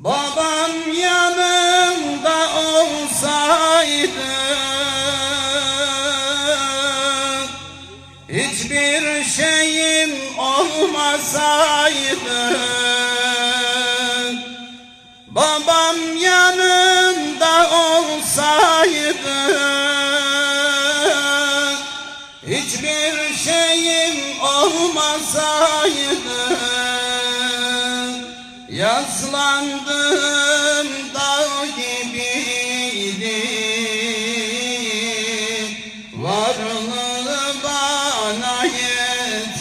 Babam yanımda olsaydı Hiçbir şeyim olmasaydı Babam yanımda olsaydı Hiçbir şeyim olmasaydı Yazlandım dağ gibiydi. Varlığı bana yeterdi.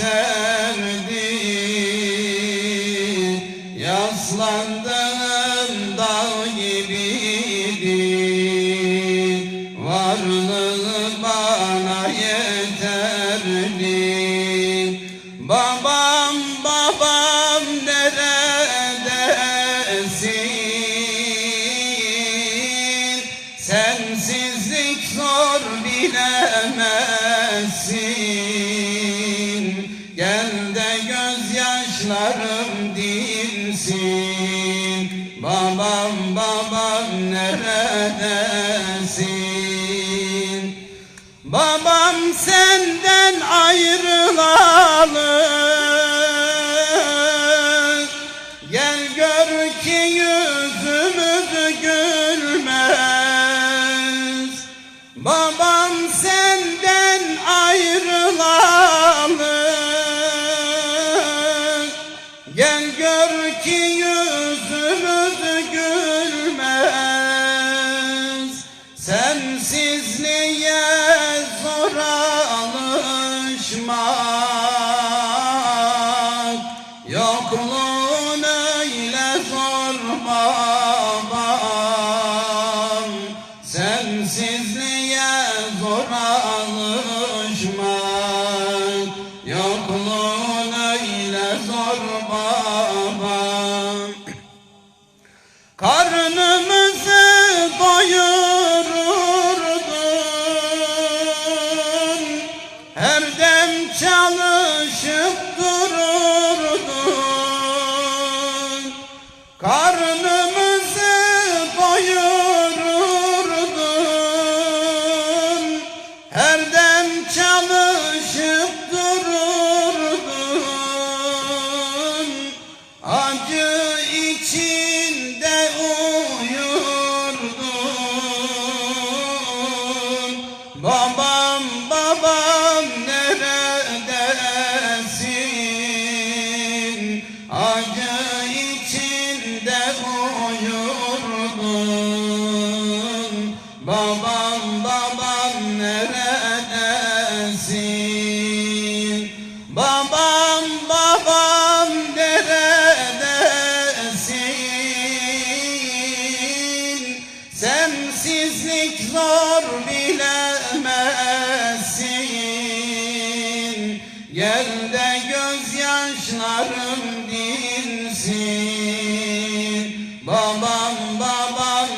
Yazlandım dağ gibiydi Sensizlik zor bilemezsin. Gel de gözyaşlarım dinsin. Babam babam neredesin? Babam senden ayrılalı Babam senden ayrılalı. Gel gör ki yüzümüz gülmez. Sensizliğe zor alışmak? Yokluğun öyle zor babam Alışmak Yokluğun öyle zor babam. Karnımızı doyururdun. Her dem çalışıp dururdun dem Babam babam neredesin? Sensizlik zor bilemezsin. Gel de gözyaşlarım dinsin. Babam babam